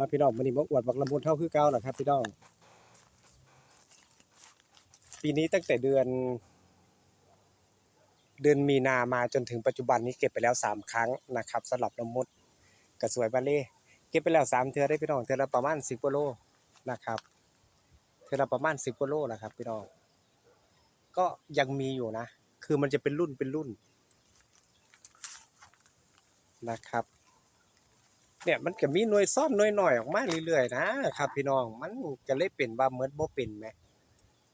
มาพี่น้องมันนี้มาอวดบักละมุนเท่าคือเก่าหละครับ พี่น้อง ปีนี้ตั้งแต่เดือน เดือนมีนามาจนถึงปัจจุบันนี้เก็บไปแล้วสามครั้งนะครับสำหรับละมุดกระสวยบาเล่เก็บไปแล้วสามเทือได้พี่น้องเทือละประมาณสิบกิโลนะครับเทือละประมาณสิบกิโลนะครับ พี่น้อง ก็ยังมีอยู่นะ คือมันจะเป็นรุ่นเป็นรุ่นนะครับ เนี่ยมันก็มีหน่วยซ่อนหน่วยหน่อยออกมาเรื่อยๆนะครับพี่น้องมันก็เลยเป็นว่าเหมือนบ่เป็นไหม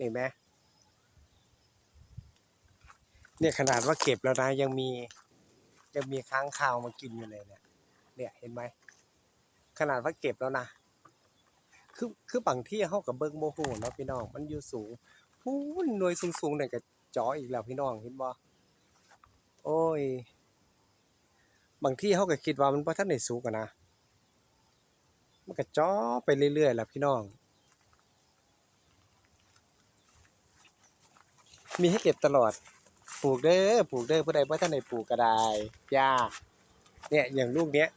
นี่ไหมเนี่ยขนาดว่าเก็บแล้วนะยังมียังมีค้างคาวมากินอยู่เลยเนี่ยเนี่ยเห็นไหมขนาดว่าเก็บแล้วนะคือคือบางที่เฮากับเบิ่งโมโหเนาะพี่น้องมันอยู่สูงพูนหน่วยสูงๆเนี่ยก็จ่ออีกแล้วพี่น้องเห็นบ่โอ้ย บางที่เขาก็คิดว่ามันบ่ทันได้สุกอะนะ มันก็จ้อไปเรื่อยๆแหละพี่น้อง มีให้เก็บตลอด ปลูกเด้อ ปลูกเด้อผู้ใดบ่ทันได้ปลูกก็ได้ยาเนี่ยอย่างลูกเนี้ย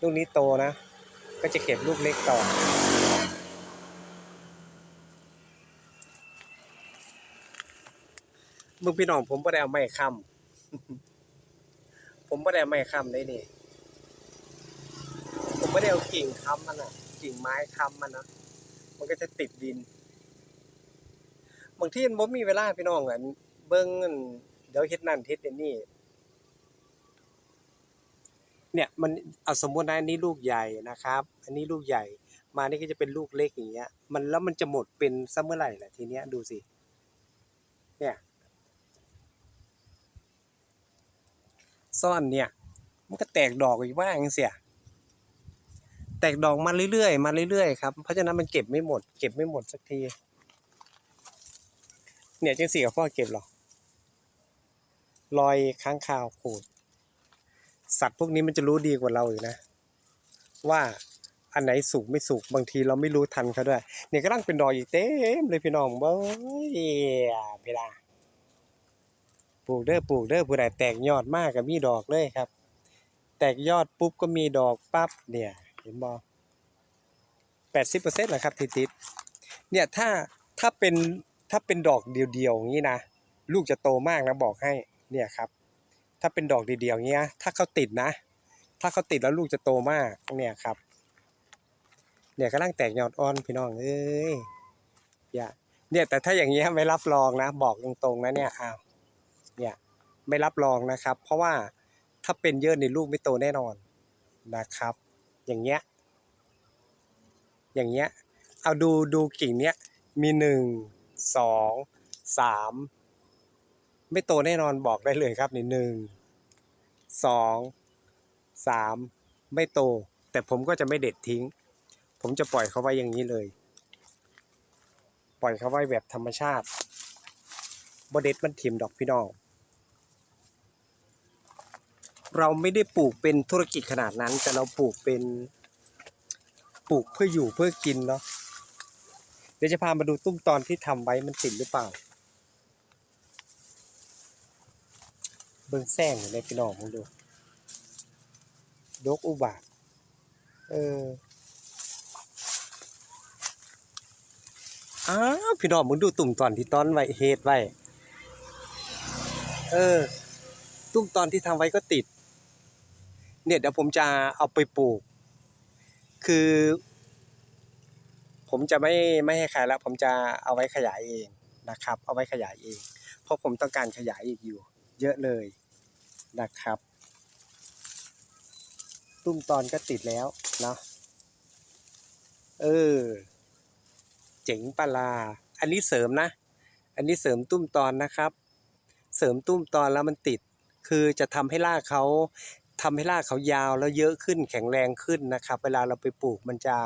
ลูกนี้โตนะ ก็จะเก็บลูกเล็กต่อมึงพี่น้องผมบ่ได้เอาไม้ค้ำ ผมไม่ได้ไม้ค้ำได้นี่ ผมไม่ได้เอากิ่งค้ำมันอะ กิ่งไม้ค้ำมันนะมันก็จะติดดิน บางที่มันบ่มีเวลาพี่น้องอะเบิ่งอั่นเดี๋ยวเฮ็ดนั่นเฮ็ดนี่ เนี่ย มันเอาสมมตินะอันนี้ลูกใหญ่นะครับ อันนี้ลูกใหญ่ มานี่ก็จะเป็นลูกเล็กอย่างเงี้ย มันแล้วมันจะหมดเป็นซะเมื่อไหร่ล่ะทีเนี้ยดูสิ เนี่ย ซ่อนเนี่ย มันก็แตกดอกอีกว่าอย่างเสียแตกดอกมาเรื่อยๆมาเรื่อยๆครับเพราะฉะนั้นมันเก็บไม่หมด เก็บไม่หมดสักที เนี่ยจังสี่กับพ่อเก็บหรอกรอยค้างคาวขูด สัตว์พวกนี้มันจะรู้ดีกว่าเราอีกนะ ว่าอันไหนสุกไม่สุกบางทีเราไม่รู้ทันเขาด้วย เนี่ยก็ตั้งเป็นดอกอีกเต็มเลยพี่น้องเบ้ยเวลา ปลูกเด้อปลูกเด้อผู้ใดแตกยอดมากก็มีดอกเลยครับ แตกยอดปุ๊บก็มีดอกปั๊บเนี่ยเห็นบ่แปดสิบเปอร์เซ็นต์แหละครับที่ติดเนี่ยถ้าถ้าเป็นถ้าเป็นดอกเดียวๆอย่างนี้นะลูกจะโตมากนะบอกให้เนี่ยครับ ถ้าเป็นดอกเดียวๆอย่างเงี้ยถ้าเขาติดนะ ถ้าเขาติดแล้วลูกจะโตมากเนี่ยครับเนี่ยกำลังแตกยอดอ่อนพี่น้องเอ้ยอย่าเนี่ยแต่ถ้าอย่างเงี้ยไม่รับรองนะ บอกตรงๆนะเนี่ยอ้าว ไม่รับรองนะครับ เพราะว่าถ้าเป็นเยอะในลูกไม่โตแน่นอนนะครับ อย่างเงี้ยอย่างเงี้ยเอาดูดูกิ่งเนี้ยมีหนึ่งสองสามไม่โตแน่นอนบอกได้เลยครับนี่หนึ่งสองสามไม่โต แต่ผมก็จะไม่เด็ดทิ้ง ผมจะปล่อยเขาไว้อย่างนี้เลย ปล่อยเขาไว้แบบธรรมชาติบเด็ดมันถิ่มดอกพี่น้อง เราไม่ได้ปลูกเป็นธุรกิจขนาดนั้น แต่เราปลูกเป็นปลูกเพื่ออยู่เพื่อกินเนาะเดี๋ยวจะพามาดูตุ้มตอนที่ทำไว้มันติดหรือเปล่า เบิ่งแซงอยู่ในพี่น้องผมดูดกอุบาทเอออ้าวพี่น้องมึงดูตุ่มตอนที่ตอนไว้เฮ็ดไว้ เออ ตุ้มตอนที่ทำไว้ก็ติด เนี่ยเดี๋ยวผมจะเอาไปปลูก คือ ผมจะไม่ไม่ให้ใครแล้ว ผมจะเอาไว้ขยายเองนะครับ เอาไว้ขยายเอง เพราะผมต้องการขยายอีกอยู่ เยอะเลยนะครับ ตุ้มตอนก็ติดแล้วเนาะเออ เจ๋งปลา อันนี้เสริมนะ อันนี้เสริมตุ้มตอนนะครับ เสริมตุ้มตอนแล้วมันติด คือจะทำให้รากเขา ทำให้รากเขายาวแล้วเยอะขึ้นแข็งแรงขึ้นนะครับ เวลาเราไปปลูกมันจะ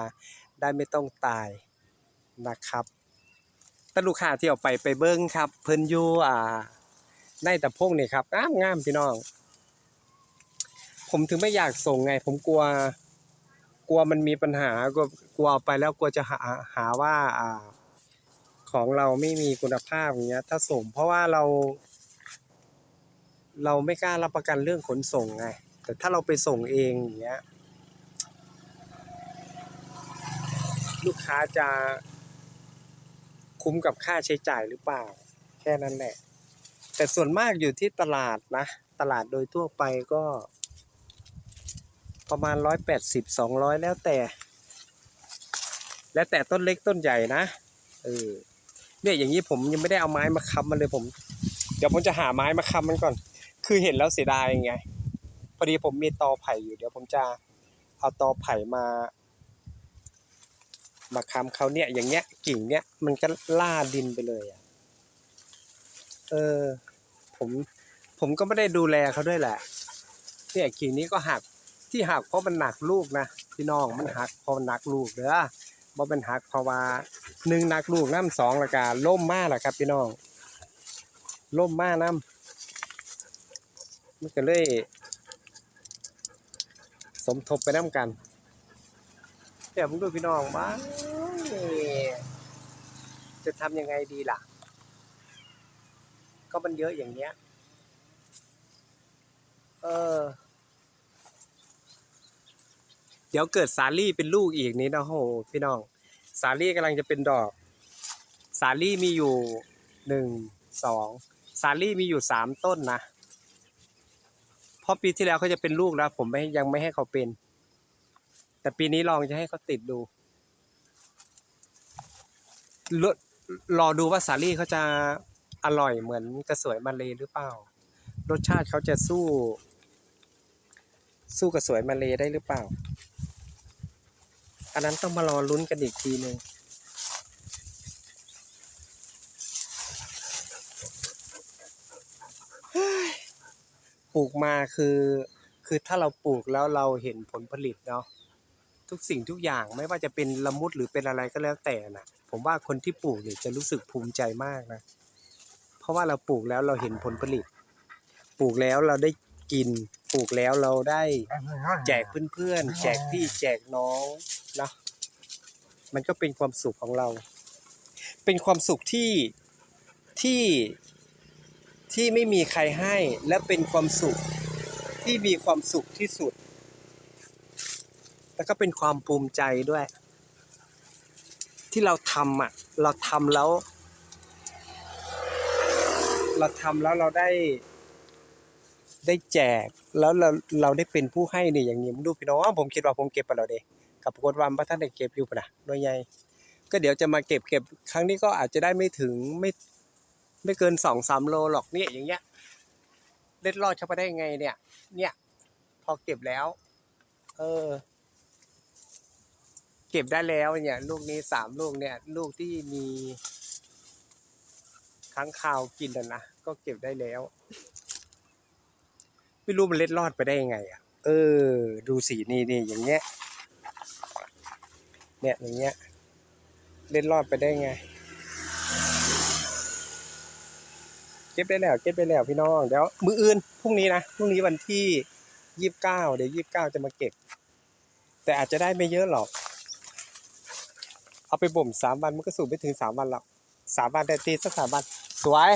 ได้ไม่ต้องตายนะครับแต่ลูกค้าที่เอาไปไปเบิ้งครับ เพิ่นอยู่อ่าในตะพงนี่ครับงามงามพี่น้อง ผมถึงไม่อยากส่งไง ผมกลัว กลัวมันมีปัญหากลัวกลัวไปแล้วกลัวจะหาหาว่าอ่า ของเราไม่มีคุณภาพอย่างเงี้ย ถ้าส่งเพราะว่าเรา เราไม่กล้ารับประกันเรื่องขนส่งไง แต่ถ้าเราไปส่งเองอย่างเงี้ยลูกค้าจะคุ้มกับค่าใช้จ่ายหรือเปล่า แค่นั้นแหละ แต่ส่วนมากอยู่ที่ตลาดนะ ตลาดโดยทั่วไปก็ ประมาณร้อยแปดสิบสองร้อยแล้วแต่ แล้วแต่ต้นเล็กต้นใหญ่นะเออเนี่ยอย่างนี้ผมยังไม่ได้เอาไม้มาค้ำมันเลยผม เดี๋ยวผมจะหาไม้มาค้ำมันก่อน คือเห็นแล้วเสียดายไง พอดีผมมีตอไผ่อยู่เดี๋ยวผมจะเอาตอไผ่มา มาค้ำเขาเนี่ย อย่างเงี้ยกิ่งเนี้ยมันก็ล่าดินไปเลยอะเออ ผมผมก็ไม่ได้ดูแลเขาด้วยแหละ เนี่ยกิ่งนี้ก็หักที่หักเพราะมันหนักลูกนะพี่น้องมันหักเพราะมันหนักลูกเด้อบ่เป็นหักเพราะว่าหนึ่งหนักลูกน้ำสองละกาล่มมากแหละครับ พี่น้องล่มมากน้ำมันก็เลย สมทบไปน้ำกันเดี๋ยวผมดูพี่น้องว่างจะทำยังไงดีล่ะ ก็มันเยอะอย่างเงี้ย เออ เดี๋ยวเกิดสาลี่เป็นลูกอีกนี้นะโหพี่น้อง สาลี่กำลังจะเป็นดอก สาลี่มีอยู่หนึ่งสองสาลี่มีอยู่สามต้นนะ เพราะปีที่แล้วเขาจะเป็นลูกแล้วผมไม่ยังไม่ให้เขาเป็น แต่ปีนี้ลองจะให้เขาติดดูรอรอดูว่าสาลี่เขาจะอร่อยเหมือนกระสวยมาเลยหรือเปล่า รสชาติเขาจะสู้ สู้กระสวยมาเลยได้หรือเปล่า อันนั้นต้องมารอลุ้นกันอีกทีหนึ่งเฮ้ย ปลูกมาคือ คือถ้าเราปลูกแล้วเราเห็นผลผลิตเนาะทุกสิ่งทุกอย่างไม่ว่าจะเป็นละมุดหรือเป็นอะไรก็แล้วแต่นะผมว่าคนที่ปลูกเนี่ยจะรู้สึกภูมิใจมากนะ เพราะว่าเราปลูกแล้วเราเห็นผลผลิต ปลูกแล้วเราได้กินปลูกแล้วเราได้แจกเพื่อนๆแจกพี่แจกน้องนะมันก็เป็นความสุขของเรา เป็นความสุขที่ที่ ที่ไม่มีใครให้และเป็นความสุขที่มีความสุขที่สุด แล้วก็เป็นความภูมิใจด้วย ที่เราทำอะ เราทำแล้ว เราทำแล้วเราได้ ได้แจกแล้วเราเราได้เป็นผู้ให้เนี่ยอย่างนี้มดูพี่น้องผมคิดว่าผมเก็บไปแล้วเด้กับปรากฏว่าพระท่านได้เก็บอยู่ปะนะโดยใหญ่ก็เดี๋ยวจะมาเก็บเก็บครั้งนี้ก็อาจจะได้ไม่ถึงไม่ ไม่เกินสองสามโลหรอกเนี่ยอย่างเงี้ยเล็ดรอดเข้าไปได้ไงเนี่ย เนี่ย พอเก็บแล้ว เออ เก็บได้แล้วเนี่ย ลูกนี้สามลูกเนี่ย ลูกที่มีค้างคาวกินนะนะก็เก็บได้แล้วไม่รู้มันเล็ดรอดไปได้ยังไงอะ เออ ดูสีนี่นี่อย่างเงี้ย เนี่ยอย่างเงี้ย เล็ดรอดไปได้ไง เก็บได้แล้วเก็บได้แล้วพี่น้องเดี๋ยวมืออื่นพรุ่งนี้นะพรุ่งนี้วันที่ยี่สิบเก้าเดี๋ยวยี่สิบเก้าจะมาเก็บ แต่อาจจะได้ไม่เยอะหรอก เอาไปบ่มสามวันมันก็สูงไม่ถึงสามวันหรอกสามวันแต่ตีสักสามวันสวย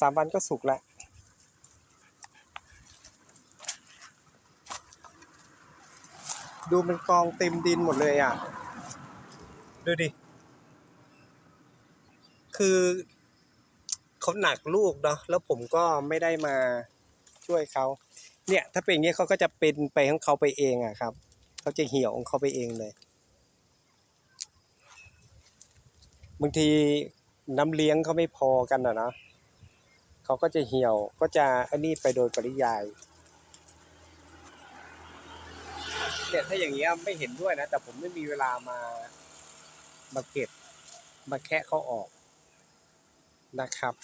สามวันก็สุกแล้วดูมันกองเต็มดินหมดเลยอะ ดูดิ คือ เขาหนักลูกเนาะแล้วผมก็ไม่ได้มาช่วยเขาเนี่ยถ้าเป็นอย่างนี้เขาก็จะเป็นไปของเขาไปเองอะครับเขาจะเหี่ยวของเขาไปเองเลยบางทีน้ำเลี้ยงเขาไม่พอกันอะนะเขาก็จะเหี่ยวก็จะอันนี้ไปโดยปริยายเนี่ยถ้าอย่างเงี้ยไม่เห็นด้วยนะ แต่ผมไม่มีเวลามามาเก็บมาแคะเขาออก นะครับ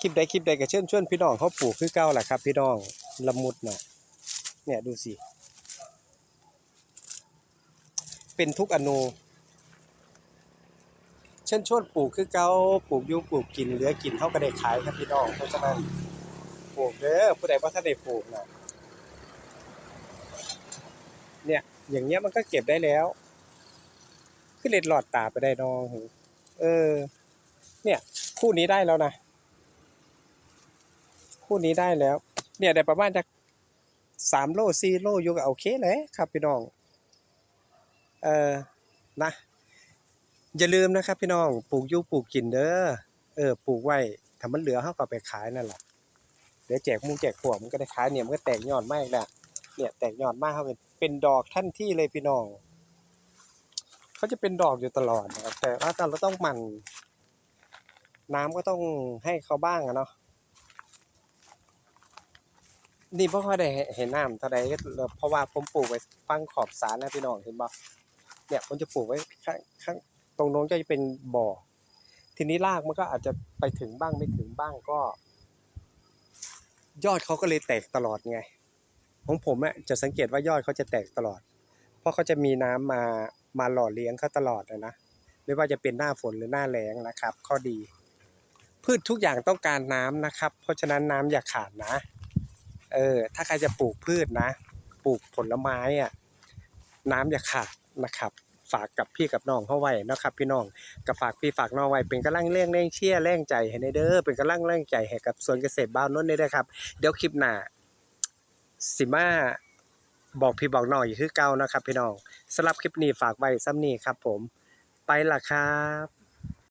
คลิปใดคลิปใดก็เชิญชวนพี่น้องเขาปลูกคือเก้าแหละครับ พี่น้องละมุดน่ะเนี่ยดูสิเป็นทุกอนูเช่นชวนปลูกคือเก้าปลูกยุ่ปลูกกินเหลือกินเท่าก็ได้ขายครับพี่น้องเพราะฉะนั้นปลูกเด้อผู้ใดว่าถ้าได้ปลูกนะเนี่ยอย่างเงี้ยมันก็เก็บได้แล้วขึ้นเล็ดหลอดตาไปได้น้อง เออ เนี่ย คู่นี้ได้แล้วนะ คู่นี้ได้แล้ว เนี่ยได้ประมาณจะสามโลสี่โลอยู่ก็โอเคเลยครับพี่น้อง เออนะ อย่าลืมนะครับ พี่น้องปลูกยูปลูกกินเด้อ เออปลูกไว้ถ้ามันเหลือเขาก็ไปขายนั่นแหละเดี๋ยวแจกมุงแจกพวกมันก็ได้ขายเนี่ยมันก็แตกยอดมากแหละเนี่ยแตกยอดมากเขาเป็นเป็นดอกท่านที่เลยพี่น้อง เขาจะเป็นดอกอยู่ตลอดนะครับ แต่ว่าเราต้องหมันน้ำก็ต้องให้เขาบ้างอะเนาะนี่เพราะเขาได้เห็นน้ำเท่าใดเพราะว่าผมปลูกไว้ฟังขอบสารนะพี่น้องเห็นบ่เนี่ยผมจะปลูกไว้ข้างข้างตรงโน้นก็จะเป็นบ่อ ทีนี้รากมันก็อาจจะไปถึงบ้างไม่ถึงบ้างก็ ยอดเขาก็เลยแตกตลอดไงของผมอะจะสังเกตว่ายอดเขาจะแตกตลอด เพราะเขาจะมีน้ำมา มาหล่อเลี้ยงเขาตลอดนะนะไม่ว่าจะเป็นหน้าฝนหรือหน้าแล้งนะครับ ข้อดี พืชทุกอย่างต้องการน้ำนะครับ เพราะฉะนั้นน้ำอย่าขาดนะ เออ ถ้าใครจะปลูกพืชนะ ปลูกผลไม้อะน้ำอย่าขาดนะครับ ฝากกับพี่กับน้องเข้าไว้นะครับ พี่น้องกับฝากพี่ฝากน้องไว้เป็นกำลังแรงแรงเชียแรงใจให้ในเด้อเป็นกำลังแรงใจให้กับสวนเกษตรบ้านนนท์ได้ด้วยครับ เดี๋ยวคลิปหน้าสิมา บอกพี่บอกน้องอีกคือเก่านะครับพี่น้องสำหรับคลิปนี้ฝากไว้ซ้ำนี้ครับผมไปละครับ